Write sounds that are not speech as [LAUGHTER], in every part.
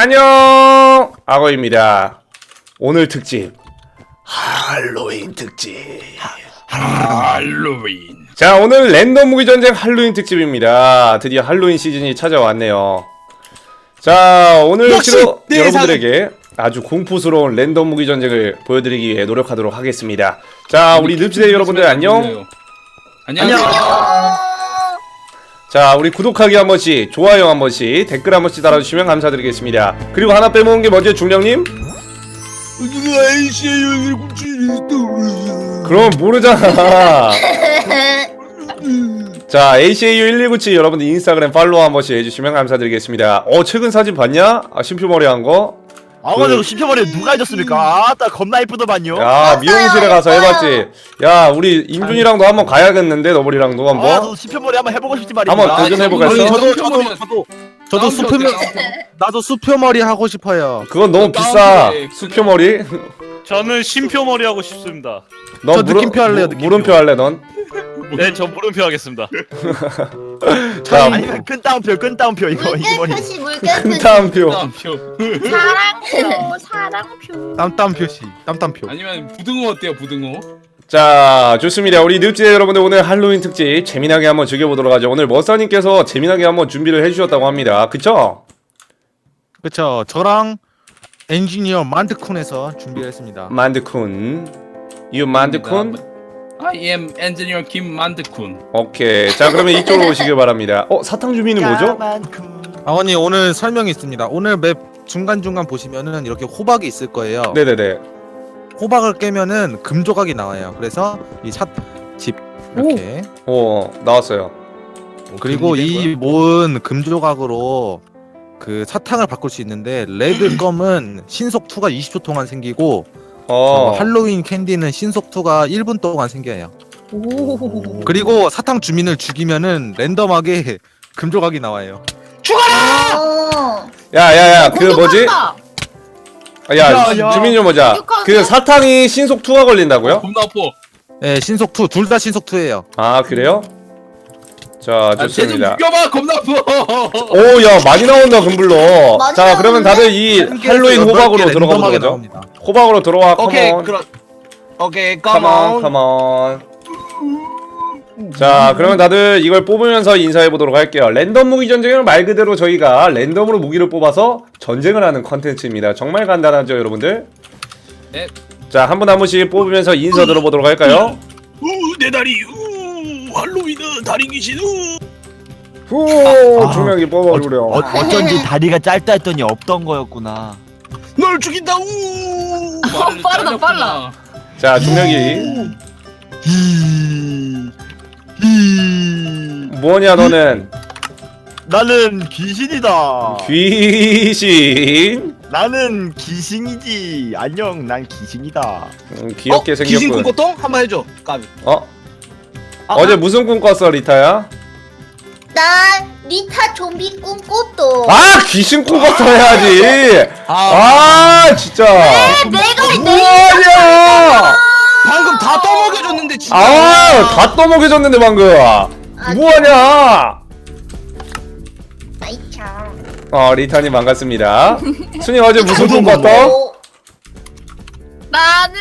안녕! 악어입니다. 오늘 특집. 할로윈 특집. 할로윈. 자 오늘 랜덤 무기 전쟁 할로윈 특집입니다. 드디어 할로윈 시즌이 찾아왔네요. 자 오늘 역시 내 여러분들에게 아주 공포스러운 랜덤 무기 전쟁을 보여드리기 위해 노력하도록 하겠습니다. 자 우리 늪지대 여러분들 안녕. 안녕. 자 우리 구독하기 한 번씩 좋아요 한 번씩 댓글 한 번씩 달아주시면 감사드리겠습니다 그리고 하나 빼먹은 게 뭐죠 중령님? 그럼 모르잖아 [LAUGHS] 자 ACAU1197 여러분들 인스타그램 팔로우 한 번씩 해주시면 감사드리겠습니다 어 최근 사진 봤냐? 아 심표머리 한거? 아 그- 맞아 심표머리 누가 해줬습니까? 아따 겁나 이쁘더만요 야 미용실에 가서. 해봤지 야 우리 임준이랑도 한번 가야겠는데 너버리랑도 아 한번 저도 심표머리 한번 해보고 싶지 말입니다 한번 도전해보겠어? 저도 저도 저도 저도 수표면 나도 수표머리 하고 싶어요. 그건 너무 비싸 수표머리 저는 쉼표머리 하고 싶습니다. 저 물음- 느낌표 할래요, 무- 느낌표. 물음표 할래 넌? [LAUGHS] 네, 저 물음표 하겠습니다. [LAUGHS] 자 아니면 끈 따옴표 끈 따옴표 이거 이 머리 물결 표시 물결 표시 다음 표 표. 사랑표 [LAUGHS] 사랑표 땀땀 표시, 땀땀 표. 아니면 부등호 어때요? 부등호? 자 좋습니다 우리 늪지대 여러분들 오늘 할로윈 특집 재미나게 한번 즐겨보도록 하죠 오늘 머사님께서 재미나게 한번 준비를 해주셨다고 합니다 그쵸? 그쵸? 저랑 엔지니어 만드쿤에서 준비했습니다. 만드쿤 유 만드쿤? I am engineer 김 만드쿤. 오케이 자 그러면 이쪽으로 [LAUGHS] 오시길 바랍니다 어 사탕 주민은 뭐죠? 아버님 오늘 설명이 있습니다. 오늘 맵 중간 중간 보시면은 이렇게 호박이 있을 거예요. 네네네 호박을 깨면은 금 조각이 나와요. 그래서 이삿집 이렇게 오 나왔어요 그리고 이 모은 금 조각으로 그 사탕을 바꿀 수 있는데 레드 [CLEARS THROAT] 껌은 신속 2가 20초 동안 생기고 어 어, 할로윈 캔디는 신속 2가 1분 동안 생겨요. 그리고 사탕 주민을 죽이면은 랜덤하게 금 조각이 나와요. 어. 야야야 그 뭐지? 공격한다. 아, 야, 야, 야. 주민 좀 보자 공격하세요. 그 사탕이 신속 2가 걸린다고요? 겁나 아파. 예, 신속 2, 둘다 신속 2예요. 아 그래요? 자 쟤좀 좋습니다 죽여봐. 겁나 아파. 오 야 많이 나온다 금블러 많이 자 그러면? 다들 이 할로윈 호박으로 들어가 나옵니다. 호박으로 들어와 오케이 컴온 그럼 오케이 컴온 컴온 컴온 자 그러면 다들 이걸 뽑으면서 인사해 보도록 할게요 랜덤 무기 전쟁은 말 그대로 저희가 랜덤으로 무기를 뽑아서 전쟁을 하는 컨텐츠입니다 정말 간단하죠 여러분들 네. 자 한 분 한 분씩 뽑으면서 인사 들어보도록 할까요 우내 다리. 우 할로윈은 다리 귀신. 우. 후 아. 중력이 뽑아주려 어, 어쩐지 다리가 짧다 했더니 없던 거였구나 널 죽인다. 우. 말을 빠르다, 잘렸구나. 빨라. 자 히... 히... 뭐냐 너는 나는 귀신이다 귀신 나는 귀신이지 안녕 난 귀신이다 음, 귀엽게 귀신 생겼군 꿈꿨동? 한번 해줘. 까비. 어? 아, 어제 무슨 꿈 꿨어 리타야? 난 리타 좀비 꿈꿨도. 아 귀신 꿈 꿨어 해야지 아 진짜 내가 뭐하냐 방금 다 떠먹여줬는데 진짜. 아다 떠먹여졌는데 방금 뭐하냐 아이 참. 어 리타님 반갑습니다 순이 어제 무슨 꿈 꿨어? 어, 나는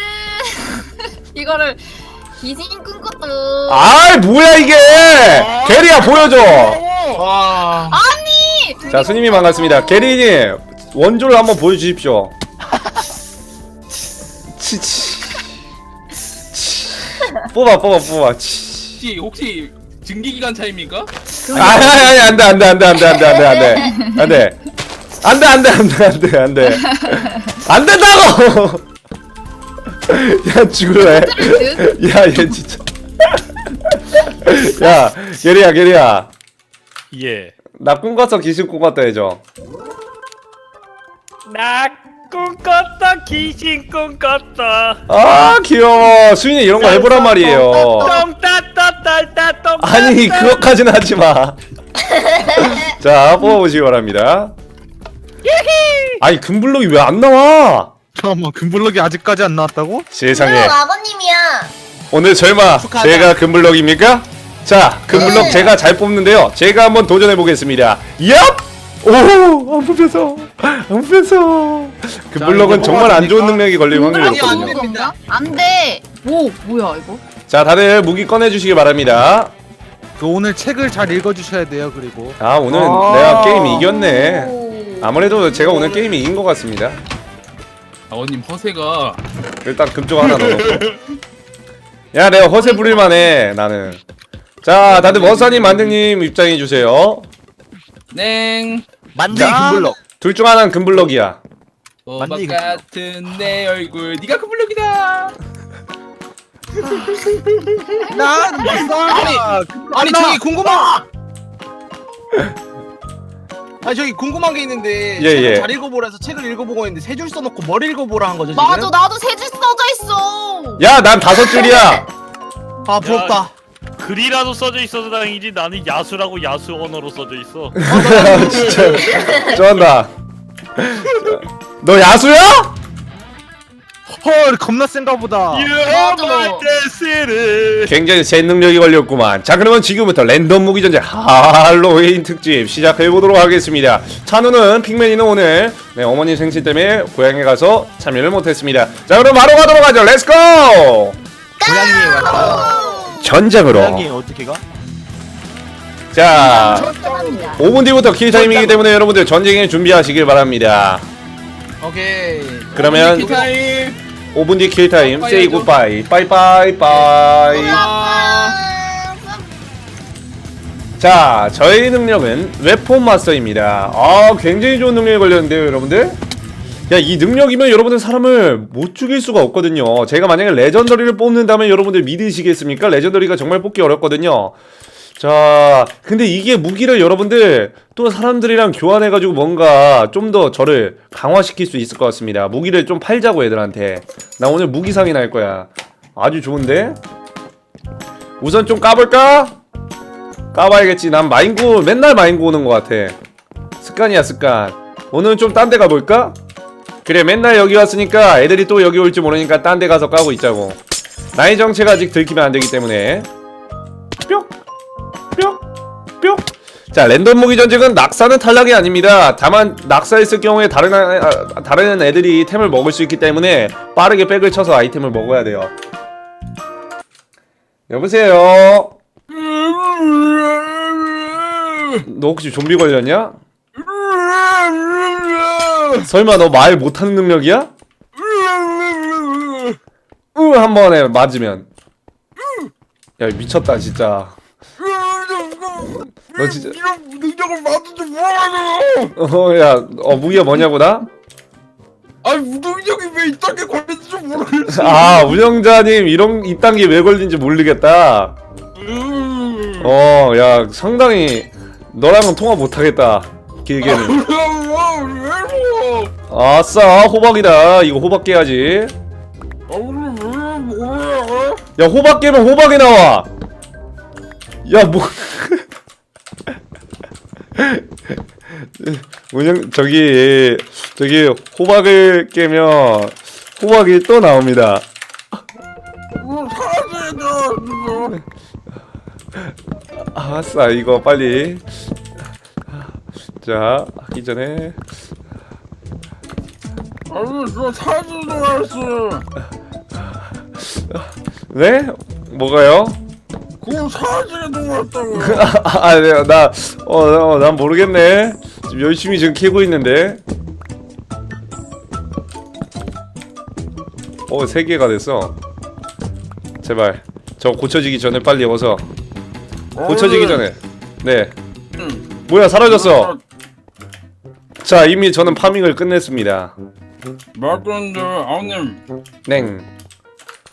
[LAUGHS] 이거를 귀신 꿈꿨도 아 뭐야 이게 게리야 보여줘 와. 아니 자 순님이 반갑습니다 게리님 원조를 한번 보여주십시오 치치 치. 뽑아 뽑아 뽑아 치. 혹시 혹시 증기 기간 차입니까? 아니 아니 아니 안돼 안돼 안돼 안돼 안돼 안돼 안돼 안돼 안돼 안돼 안돼 안돼 안돼 안 된다고 [LAUGHS] 야 죽을래? 야 얘 진짜. 야 게리야 게리야. 예. 나 꿈꿨어 귀신 꿈꿨다 해줘 나 꿈꿨다 귀신 꿈꿨다. 아 귀여워. 수인이 이런 거 해보란 말이에요. 똥따따따따 똥. 아니 그거까지는 하지 마. [LAUGHS] 자 뽑아보시기 바랍니다. 아니 금블록이 왜 안 나와 잠깐만 금블럭이 아직까지 안 나왔다고? 세상에 아버님이야. 오늘 설마 축하하자. 제가 금블럭입니까? 자 금블럭 네. 제가 잘 뽑는데요 제가 한번 도전해 보겠습니다 얍 오, 안 뽑혔어. 안 뽑혔어. 그 자, 블럭은 이거 정말 안 좋은 뽑아줍니까? 능력이 걸릴 확률이 아니, 안 없거든요. 돼. 안돼 오 뭐야 이거 자, 다들 무기 꺼내 주시기 바랍니다. 그 오늘 책을 잘 읽어주셔야 돼요. 그리고 아, 오늘 아. 내가 게임 이겼네. 오. 아무래도 제가 오늘 게임 이긴 것 같습니다. 아버님 허세가 일단 금쪽 하나 넣어놓고. 야, 내가 허세 부릴만해 나는. 자, 다들 머사님, 만등님 입장해 주세요. 냉 자. 금블럭. 둘 중 하나는 금블럭이야. 오박 맞니, 같은 내 얼굴 네가 그 블럭이다 난 아니 아니 저기 궁금한 아니 저기 궁금한 게 있는데 예, 책을 예. 잘 읽어보라 해서 책을 읽어보고 있는데 세 줄 써놓고 뭘 읽어보라 한 거죠 지금? 맞아 나도 세 줄 써져 있어 야, 난 다섯 줄이야. 아 부럽다 글이라도 써져 있어도 다행이지 나는 야수라고 야수 언어로 써져 있어. [LAUGHS] 진짜 좋아한다. 너 야수야? 헐 겁나 센가 보다. 맞아. 굉장히 제 능력이 걸렸구만. 자, 그러면 지금부터 랜덤 무기 전쟁 할로윈 특집 시작해 보도록 하겠습니다. 찬우는 핑맨이는 오늘 네, 어머니 생신 때문에 고향에 가서 참여를 못했습니다. 자, 그럼 바로 가도록 하죠. 렛츠고! 가. 전장으로. 고양이 어떻게 가? 자, 합니다 5분 뒤부터 킬 타임이기 때문에 여러분들 전쟁에 준비하시길 바랍니다. 오케이 그러면 타임 5분 뒤 킬 타임. Say goodbye. 빠이빠이 빠이. 아, 자, 저희 능력은 웨폰 마스터입니다. 아, 굉장히 좋은 능력이 걸렸는데요, 여러분들? 야, 이 능력이면 여러분들 사람을 못 죽일 수가 없거든요. 제가 만약에 레전더리를 뽑는다면 여러분들 믿으시겠습니까? 레전더리가 정말 뽑기 어렵거든요. 자, 근데 이게 무기를 여러분들 또 사람들이랑 교환해가지고 뭔가 좀 더 저를 강화시킬 수 있을 것 같습니다. 무기를 좀 팔자고 애들한테. 나 오늘 무기상이 날 거야. 아주 좋은데? 우선 좀 까볼까? 까봐야겠지. 난 마인구 맨날 마인구 오는 것 같아. 습관이야 습관. 오늘은 좀 딴 데 가볼까? 그래 맨날 여기 왔으니까 애들이 또 여기 올지 모르니까 딴 데 가서 까고 있자고. 나의 정체가 아직 들키면 안 되기 때문에 뿅! 뿅! 뿅! 자 랜덤 무기 전쟁은 낙사는 탈락이 아닙니다. 다만 낙사했을 경우에 다른 아, 아, 다른 애들이 템을 먹을 수 있기 때문에 빠르게 백을 쳐서 아이템을 먹어야 돼요. 여보세요. 너 혹시 좀비 걸렸냐? 설마 너 말 못하는 능력이야? 으 한 번에 맞으면 야 미쳤다 진짜 너 진짜 이런 능력을 받은지 뭐하냐 어야 어 무기가 뭐냐고 나? 아니 능력이 왜 이딴 게 걸렸는지 모르겠어. 아 운영자님 이런 이딴 게 왜 걸린지 모르겠다. 음. 어 야 상당히 너랑은 통화 못하겠다 길게는. 왜 아싸 호박이다. 이거 호박 깨야지. 야 호박 깨면 호박이 나와. 야 뭐 [LAUGHS] 운영 저기 저기 호박을 깨면 호박이 또 나옵니다. 아싸 이거 빨리. 자 하기 전에. 아니 저 사진 들어왔어 네? 뭐가요? 그 사진에 들어왔다고 아, 네, 나, 어, 어, 난 모르겠네. 지금 열심히 지금 캐고 있는데. 어, 세 개가 됐어. 제발. 저 고쳐지기 전에 빨리 어서. 고쳐지기 전에. 네. 응. 뭐야, 사라졌어. 자, 이미 저는 파밍을 끝냈습니다. 맞던데 아버님 냉.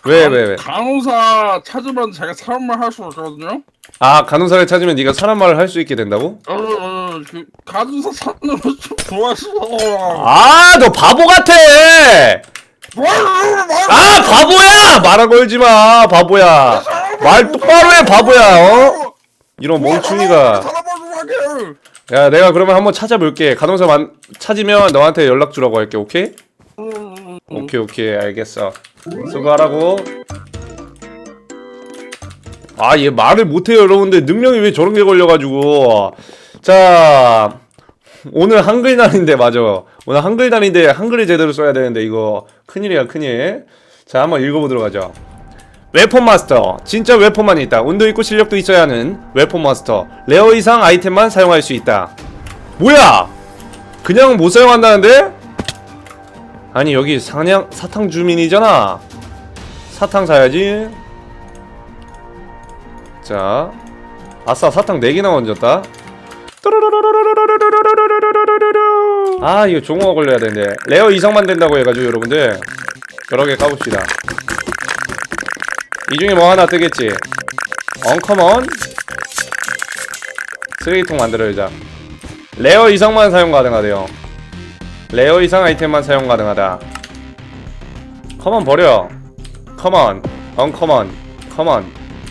왜, 왜, 왜? 간호사 찾으면 제가 사람 말 할 수 있거든요? 아, 간호사를 찾으면 네가 사람 말을 할 수 있게 된다고? 어, 어, 그 간호사 찾는 거좀 좋아했어 아, 너 바보 같아! 아 바보야! 말아 걸지 마 바보야. 말 똑바로 해 바보야 어? 이런 멍충이가. 야? 내가 그러면 한번 찾아볼게. 간호사 만 찾으면 너한테 연락 주라고 할게 오케이? 오케이 오케이 알겠어 수고하라고 아 얘 말을 못해요 여러분들 능력이 왜 저런 게 걸려가지고 자 오늘 한글 날인데 맞아. 오늘 한글 날인데 한글을 제대로 써야 되는데 이거 큰일이야 큰일. 자 한번 읽어보도록 하죠. 웨폰 마스터 진짜 웨폰만 있다. 운도 있고 실력도 있어야 하는 웨폰 마스터. 레어 이상 아이템만 사용할 수 있다. 뭐야? 그냥 못 사용한다는데? 아니 여기 사냥 사탕 주민이잖아. 사탕 사야지. 자, 아싸 사탕 4개나 얹었다. 아 이거 종어가 걸려야 되는데 레어 이상만 된다고 해가지고 여러분들 여러 개 까봅시다 이 중에 뭐 하나 뜨겠지 언커먼 쓰레기통 만들어야자 레어 이상만 사용 가능하대요 레어 이상 아이템만 사용 가능하다. 커먼 버려. 커먼 언커먼 커먼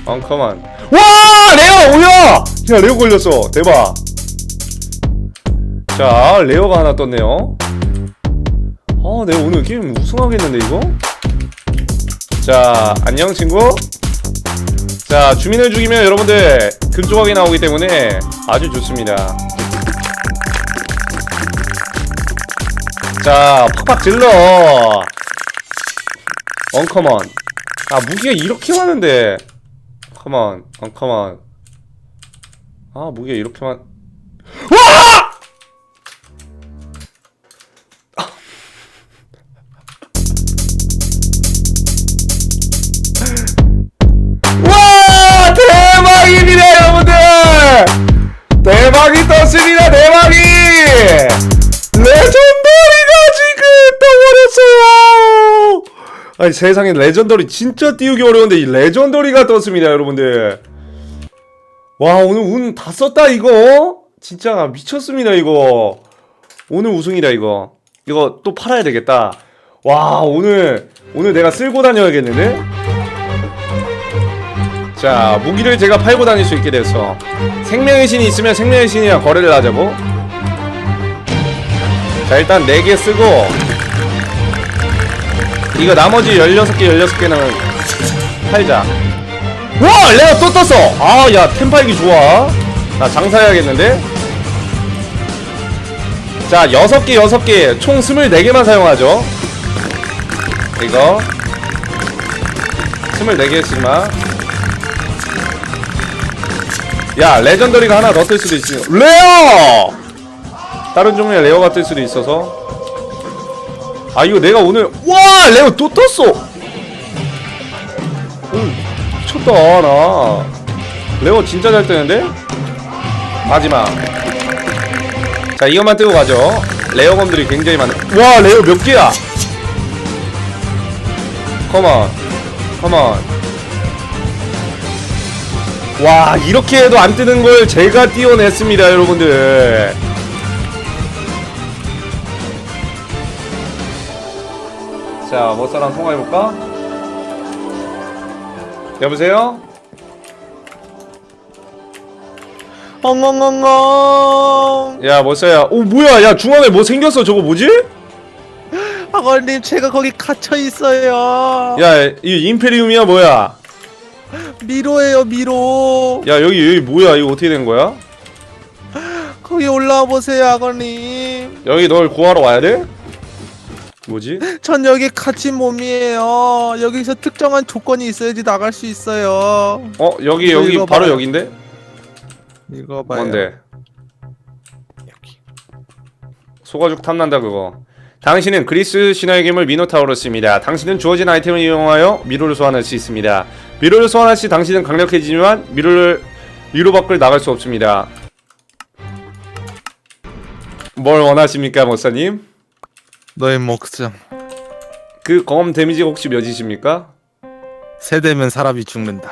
언커먼 와 레어 오야 야 레어 걸렸어. 대박. 자 레어가 하나 떴네요. 아 내가 오늘 게임 우승하겠는데 이거? 자 안녕 친구. 자 주민을 죽이면 여러분들 금조각이 나오기 때문에 아주 좋습니다 자 팍팍 질러. 언커먼 아 무기가 이렇게 많은데. 컴온 언커먼 아 무기가 이렇게 많 와! 아니 세상에 레전더리 진짜 띄우기 어려운데 이 레전더리가 떴습니다 여러분들. 와 오늘 운 다 썼다 이거? 진짜 미쳤습니다 이거. 오늘 우승이다 이거. 이거 또 팔아야 되겠다. 와 오늘 오늘 내가 쓸고 다녀야겠는데? 자 무기를 제가 팔고 다닐 수 있게 됐어 생명의 신이 있으면 생명의 신이랑 거래를 하자고. 자 일단 4개 쓰고 이거 나머지 16개 16개는 팔자. 와 레어 또 떴어. 아 야 템 팔기 좋아. 나 장사해야겠는데? 자 6개 6개. 총 24개만 사용하죠. 이거. 24개씩만 야 레전더리가 하나 더 뜰 수도 있으니 레어! 다른 종류의 레어가 뜰 수도 있어서 아 이거 내가 오늘 와 레어 또 떴어. 오늘 미쳤다 나. 레어 진짜 잘 뜨는데? 마지막. 자 이것만 뜨고 가죠. 레어검들이 굉장히 많네 와 레어 몇 개야? 컴온 컴온 와 이렇게 해도 안 뜨는 걸 제가 띄워냈습니다 여러분들 자 머싸랑 통화해볼까? 여보세요? 엉엉엉엉 야 머싸야 오 뭐야 야 중앙에 뭐 생겼어 저거 뭐지? 아걸님 제가 거기 갇혀 있어요 야 이 임페리움이야 뭐야 미로예요 미로 야 여기 여기 뭐야 이거 어떻게 된 거야? 거기 올라와 보세요 아걸님 여기 널 구하러 와야 돼? 뭐지? [LAUGHS] 전 여기 갇힌 몸이에요 여기서 특정한 조건이 있어야지 나갈 수 있어요 어 여기 이거 여기 읽어봐요. 바로 여긴데? 이거 봐요 뭔데? 소가죽 탐난다 그거 당신은 그리스 신화의 괴물 미노타우로스입니다 당신은 주어진 아이템을 이용하여 미로를 소환할 수 있습니다 미로를 소환할 시 당신은 강력해지지만 미로를 미로 밖을 나갈 수 없습니다 뭘 원하십니까 모사님? 너의 목숨 그 검 데미지가 혹시 몇이십니까? 세대면 사람이 죽는다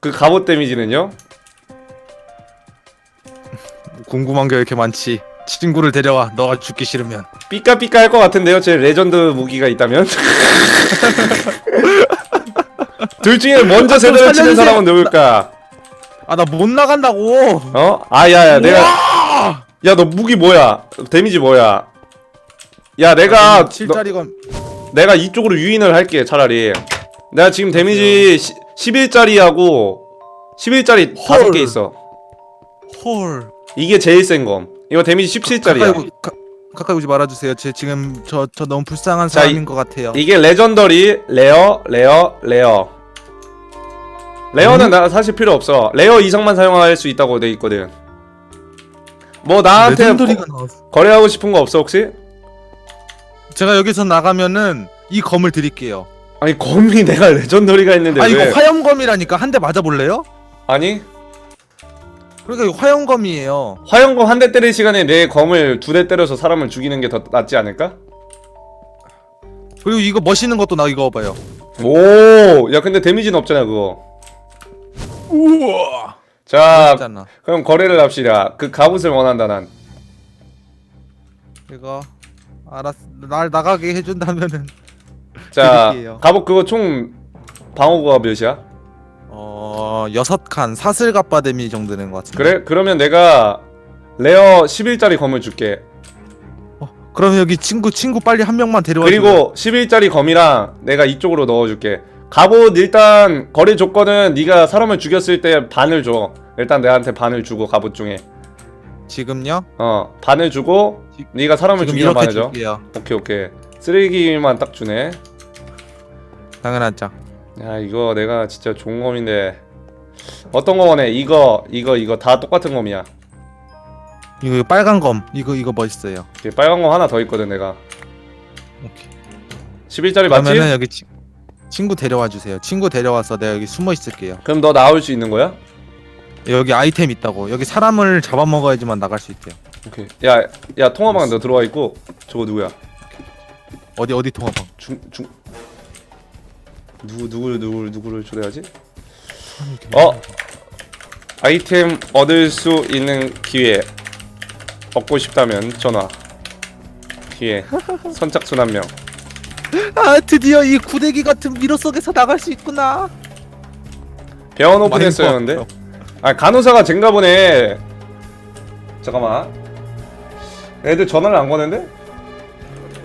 그 갑옷 데미지는요? [LAUGHS] 궁금한 게 왜 이렇게 많지 친구를 데려와 너가 죽기 싫으면 삐까삐까 할 것 같은데요 제 레전드 무기가 있다면? [LAUGHS] 둘 중에 먼저 세대를 치는 살려주세요. 사람은 누굴까? 아 나 못 나간다고 어? 아, 야, 야, 내가. 야, 너 무기 뭐야? 데미지 뭐야? 야, 내가. 너, 7짜리건 내가 이쪽으로 유인을 할게, 차라리. 내가 지금 데미지 11짜리하고 11짜리 헐. 5개 있어. 헐 이게 제일 센 검. 이거 데미지 가까이, 17짜리야 오- 가, 가까이 오지 말아주세요. 제 지금 저 저 너무 불쌍한 자, 사람인 이- 것 같아요. 이게 레전더리 레어 레어 레어 레어는 나 사실 필요 없어 레어 이상만 사용할 수 있다고 돼 있거든 뭐 나한테 레전더리가 거, 나왔어. 거래하고 싶은 거 없어 혹시? 제가 여기서 나가면은 이 검을 드릴게요. 아니 검이 [LAUGHS] 내가 레전더리가 있는데 아 왜 이거 화염검이라니까 한 대 맞아볼래요? 아니 그러니까 이거 화염검이에요. 화염검 한 대 때릴 시간에 내 검을 두 대 때려서 사람을 죽이는 게 더 낫지 않을까? 그리고 이거 멋있는 것도 나 이거 봐요. 오, 야 근데 데미지는 없잖아 그거. 우와. 자, 멋있잖아. 그럼 거래를 합시다. 그 갑옷을 원한다 난. 이거 알았. 날 나가게 해준다면은 자, 드릴게요. 갑옷 그거 총 방어구가 몇이야? 어 여섯 칸 사슬 갑바 데미 정도 되는 것 같은데. 그래? 그러면 내가 레어 11짜리 검을 줄게. 그러면 여기 친구 친구 빨리 한 명만 데려와. 그리고 11짜리 검이랑 내가 이쪽으로 넣어줄게. 갑옷 일단 거래 조건은 네가 사람을 죽였을 때 반을 줘. 일단 내한테 반을 주고 갑옷 중에 지금요? 어 반을 주고 지- 네가 사람을 지금 죽이면 이렇게 반을 줘. 줄게요. 오케이 오케이. 쓰레기만 딱 주네. 당연하죠. 야 이거 내가 진짜 좋은 검인데 어떤 거 원해? 이거 이거 이거 다 똑같은 검이야. 이거, 이거 빨간 검. 이거 이거 멋있어요. 이게 빨간 검 하나 더 있거든 내가. 오케이. 11짜리 맞지? 그러면은 여기 치, 친구 데려와 주세요. 친구 데려와서 내가 여기 숨어 있을게요. 그럼 너 나올 수 있는 거야? 여기 아이템 있다고. 여기 사람을 잡아먹어야지만 나갈 수 있대요. 오케이. 야 야 통화방 너 들어와 있고 저거 누구야? 어디 어디 통화방. 중 중. 누구 누구를 누구를 누구를 초대하지? 어 아이템 얻을 수 있는 기회 얻고 싶다면 전화 기회 [LAUGHS] 선착순 한명 아 드디어 이 구데기 같은 미로 속에서 나갈 수 있구나. 병원 오픈했었는데 뽑았고요. 아 간호사가 젠가 보네. 잠깐만. 애들 전화를 안 거는데?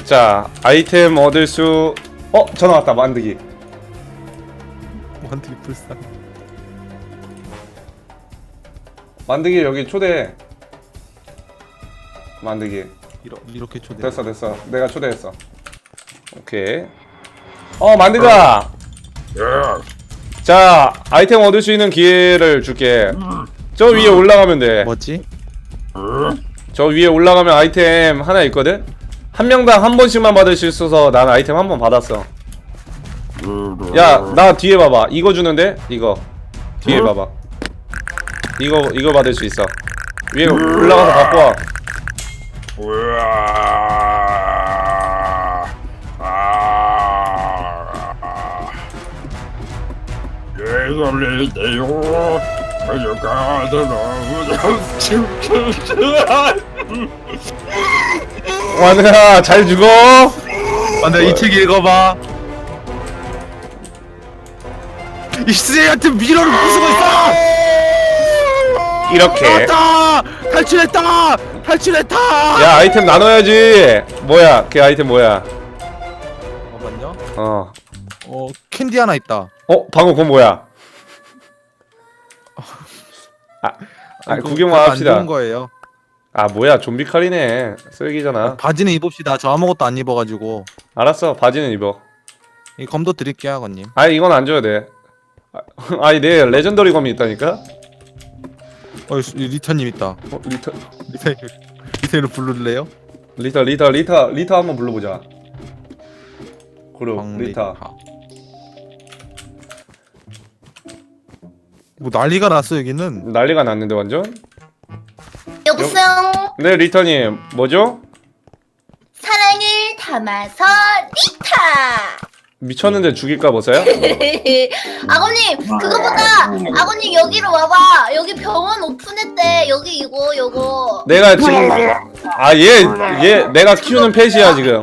자 아이템 얻을 수 어? 전화 왔다 만드기. 완전히 불쌍. 만드기 여기 초대해 만드기. 이러, 이렇게 초대. 됐어 됐어. 내가 초대했어. 오케이. 어 만드가 자 아이템 얻을 수 있는 기회를 줄게. 저 위에 올라가면 돼저 뭐지? 위에 올라가면 아이템 하나 있거든? 한 명당 한 번씩만 받을 수 있어서 난 아이템 한 번 받았어. 야 나 뒤에 봐봐. 이거 주는데? 이거. 뒤에 봐봐. 이거 이거 받을 수 있어. 위에 올라가서 갖고 와. 우와. 걸리네요. 완우야 잘 죽어 안돼 아, 이책 읽어봐. 이 쓰레기 같은 미로를 부수고 있어. 이렇게 나왔다! 탈출했다! 탈출했다! 야 아이템 나눠야지 뭐야 걔 아이템 뭐야 잠깐만요. 어 어 캔디 하나 있다. 어? 방금 그건 뭐야 아 구경만 별로 안 합시다. 좋은 거예요. 아 뭐야 좀비 칼이네. 쓰레기잖아. 바지는 입읍시다. 저 아무것도 안 입어가지고. 알았어 바지는 입어. 이 검도 드릴게요, 아버님. 아니 이건 안 줘야 돼. 아, 아니 내 레전더리 검이 있다니까? 어, 이 리타님 있다. 어, 리터 리타 리타를 부를래요? 리터 리터 리터 리터 한번 불러보자. 그룹 리터 뭐 난리가 났어 여기는. 난리가 났는데 완전 여보세요. 네 리터님 뭐죠? 사랑을 담아서 리타. 미쳤는데 죽일까 보세요? [LAUGHS] 아버님 그거보다 아버님 여기로 와봐. 여기 병원 오픈했대. 여기 이거 요거. 내가 지금 아얘얘 내가 키우는 펫이야 지금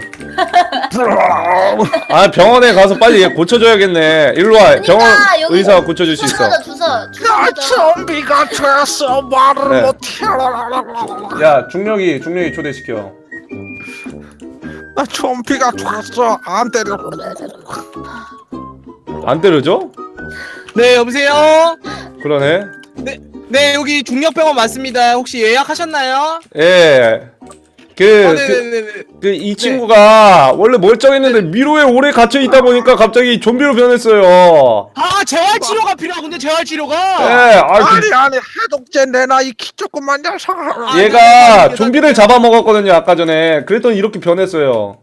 아 병원에 가서 빨리 얘 고쳐줘야겠네 일로 와 병원 그러니까 여기 의사가 고쳐줄 수 있어 주사 주사 주사. 좀비가 됐어 말을 네. 못해. 야 중력이 중력이 초대시켜 나 좀비가 됐어. 안 때려. 안 때려줘? 네 여보세요. 그러네 네 여기 중력병원 맞습니다. 혹시 예약하셨나요? 예. 아, 그, 그, 네네네네. 그, 이 친구가 원래 멀쩡했는데 미로에 오래 갇혀 있다 보니까 갑자기 좀비로 변했어요. 아 재활 치료가 필요하군요. 재활 예, 치료가. 아, 그, 아니 아니 해독제 내나 이키 조그만 녀석. 아, 얘가 네, 네, 좀비를 네. 잡아먹었거든요, 아까 전에. 그랬더니 이렇게 변했어요.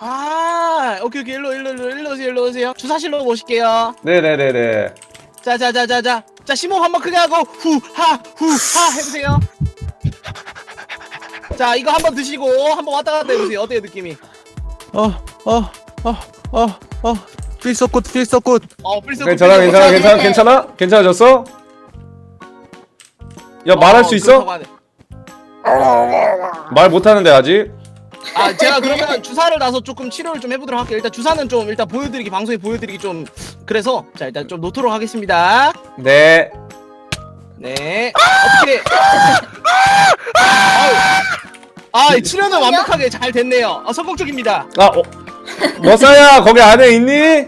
아 오케이 오케이 일로 일로 일로 일로 오세요 일로 오세요. 주사실로 모실게요. 네네네네. 자자자자자. 자 심호흡 한번 크게 하고 후하 후하 해보세요. 자 이거 한번 드시고 한번 왔다 갔다 해보세요. 어때요 느낌이? 어어어어어 good feel so good. 어 필수. 괜찮아, 괜찮아, 괜찮아, 괜찮아? 괜찮아졌어? 야, 말할 수 있어? 말 못하는데, 아직? 아 제가 그러면 주사를 놔서 조금 치료를 좀 해보도록 할게요. 일단 주사는 좀 일단 보여드리기 방송에 보여드리기 좀 그래서 자 일단 좀 놓도록 하겠습니다. 네. 네 어떻게? 아우. 아 치료는 완벽하게 잘 됐네요. 아, 성공적입니다. 아, 어. 머싸야, 거기 안에 있니?